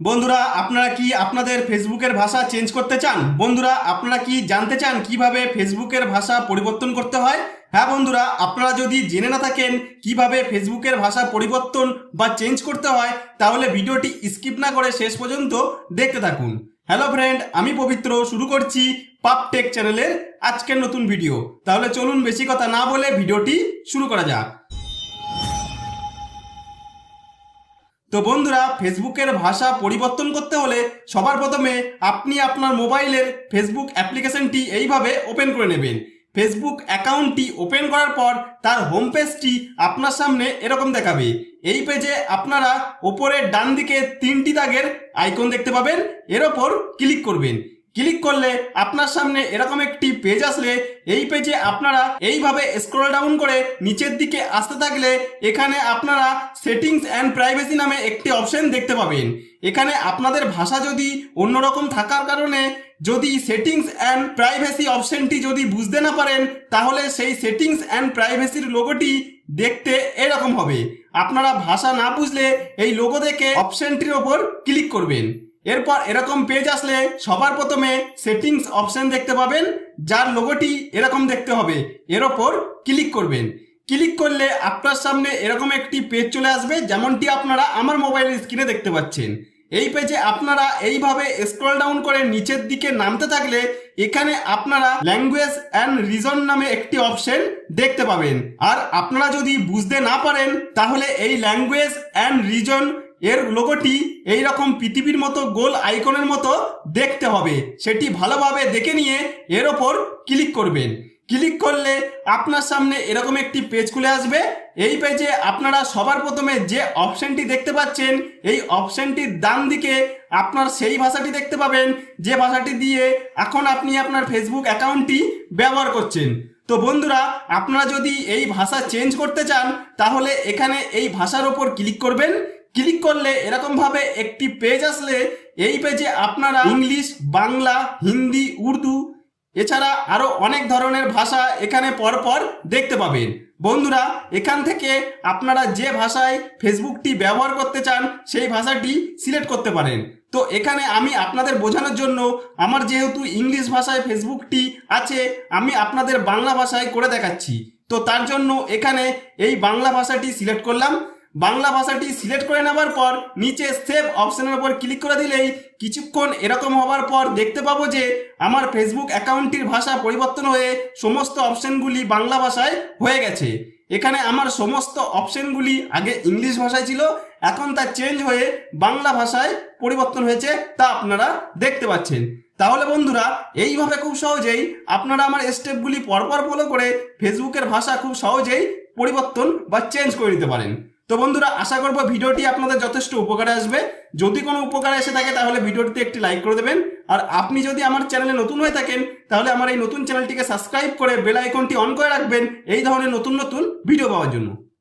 বন্ধুরা, আপনারা কি আপনাদের ফেসবুকের ভাষা চেঞ্জ করতে চান? বন্ধুরা, আপনারা কি জানতে চান কীভাবে ফেসবুকের ভাষা পরিবর্তন করতে হয়? হ্যাঁ বন্ধুরা, আপনারা যদি জেনে না থাকেন কীভাবে ফেসবুকের ভাষা পরিবর্তন বা চেঞ্জ করতে হয়, তাহলে ভিডিওটি স্কিপ না করে শেষ পর্যন্ত দেখতে থাকুন। হ্যালো ফ্রেন্ড আমি পবিত্র, শুরু করছি পাপ টেক চ্যানেলের আজকের নতুন ভিডিও। তাহলে চলুন বেশি কথা না বলে ভিডিওটি শুরু করা যাক। তো বন্ধুরা ফেসবুকের ভাষা পরিবর্তন করতে হলে সবার প্রথমে আপনি আপনার মোবাইলের ফেসবুক অ্যাপ্লিকেশনটি এইভাবে ওপেন করে নেবেন। ফেসবুক অ্যাকাউন্টটি ওপেন করার পর তার হোম পেজটি আপনার সামনে এরকম দেখাবে। এই পেজে আপনারা ওপরের ডান দিকে তিনটি দাগের আইকন দেখতে পাবেন। এর ওপর ক্লিক করবেন। ক্লিক করলে আপনার সামনে এরকম একটি পেজ আসলে, এই পেজে আপনারা এইভাবে স্ক্রল ডাউন করে নিচের দিকে আসতে থাকলে এখানে আপনারা সেটিংস অ্যান্ড প্রাইভেসি নামে একটি অপশন দেখতে পাবেন। এখানে আপনাদের ভাষা যদি অন্যরকম থাকার কারণে যদি সেটিংস অ্যান্ড প্রাইভেসি অপশনটি যদি বুঝতে না পারেন, তাহলে সেই সেটিংস অ্যান্ড প্রাইভেসির লোগোটি দেখতে এরকম হবে। আপনারা ভাষা না বুঝলে এই লোগো দেখে অপশনটির ওপর ক্লিক করবেন। এরপর এরকম পেজ আসলে সবার প্রথমে সেটিংস অপশন দেখতে পাবেন, যার লোগোটি এরকম দেখতে হবে। এর ওপর ক্লিক করবেন। ক্লিক করলে আপনার সামনে এরকম একটি পেজ চলে আসবে, যেমনটি আপনারা আমার মোবাইলের স্ক্রিনে দেখতে পাচ্ছেন। এই পেজে আপনারা এইভাবে স্ক্রল ডাউন করে নিচের দিকে নামতে থাকলে এখানে আপনারা ল্যাঙ্গুয়েজ অ্যান্ড রিজন নামে একটি অপশন দেখতে পাবেন। আর আপনারা যদি বুঝতে না পারেন, তাহলে এই ল্যাঙ্গুয়েজ অ্যান্ড রিজন এর লোগোটি এই রকম পৃথিবীর মতো গোল আইকনের মতো দেখতে হবে। সেটি ভালোভাবে দেখে নিয়ে এর ওপর ক্লিক করবেন। ক্লিক করলে আপনার সামনে এরকম একটি পেজ খুলে আসবে। এই পেজে আপনারা সবার প্রথমে যে অপশনটি দেখতে পাচ্ছেন, এই অপশনটির ডান দিকে আপনার সেই ভাষাটি দেখতে পাবেন। যে ভাষাটি দিয়ে এখন আপনি আপনার ফেসবুক অ্যাকাউন্টটি ব্যবহার করছেন। তো বন্ধুরা, আপনারা যদি এই ভাষা চেঞ্জ করতে চান, তাহলে এখানে এই ভাষার ওপর ক্লিক করবেন। ক্লিক করলে এরকমভাবে একটি পেজ আসলে এই পেজে আপনারা ইংলিশ বাংলা হিন্দি উর্দু এছাড়া আরও অনেক ধরনের ভাষা এখানে পরপর দেখতে পাবেন। বন্ধুরা, এখান থেকে আপনারা যে ভাষায় ফেসবুকটি ব্যবহার করতে চান, সেই ভাষাটি সিলেক্ট করতে পারেন। তো এখানে আমি আপনাদের বোঝানোর জন্য আমার যেহেতু ইংলিশ ভাষায় ফেসবুকটি আছে, আমি আপনাদের বাংলা ভাষায় করে দেখাচ্ছি। তো তার জন্য এখানে এই বাংলা ভাষাটি সিলেক্ট করলাম। বাংলা ভাষাটি সিলেক্ট করে নেওয়ার পর নিচে সেভ অপশনের উপর ক্লিক করে দিলেই কিছুক্ষণ এরকম হওয়ার পর দেখতে পাবো যে আমার ফেসবুক অ্যাকাউন্টটির ভাষা পরিবর্তন হয়ে সমস্ত অপশনগুলি বাংলা ভাষায় হয়ে গেছে। এখানে আমার সমস্ত অপশনগুলি আগে ইংলিশ ভাষায় ছিল, এখন তা চেঞ্জ হয়ে বাংলা ভাষায় পরিবর্তন হয়েছে তা আপনারা দেখতে পাচ্ছেন। তাহলে বন্ধুরা, এইভাবে খুব সহজেই আপনারা আমার স্টেপগুলি পরপর ফলো করে ফেসবুকের ভাষা খুব সহজেই পরিবর্তন বা চেঞ্জ করে নিতে পারেন। তো বন্ধুরা, আশা করব ভিডিওটি আপনাদের যথেষ্ট উপকারে আসবে। যদি কোনো উপকারে এসে থাকে, তাহলে ভিডিওটিতে একটি লাইক করে দেবেন। আর আপনি যদি আমার চ্যানেলে নতুন হয়ে থাকেন, তাহলে আমার এই নতুন চ্যানেলটিকে সাবস্ক্রাইব করে বেল আইকনটি অন করে রাখবেন। এই ধরনের নতুন নতুন ভিডিও পাওয়ার জন্য।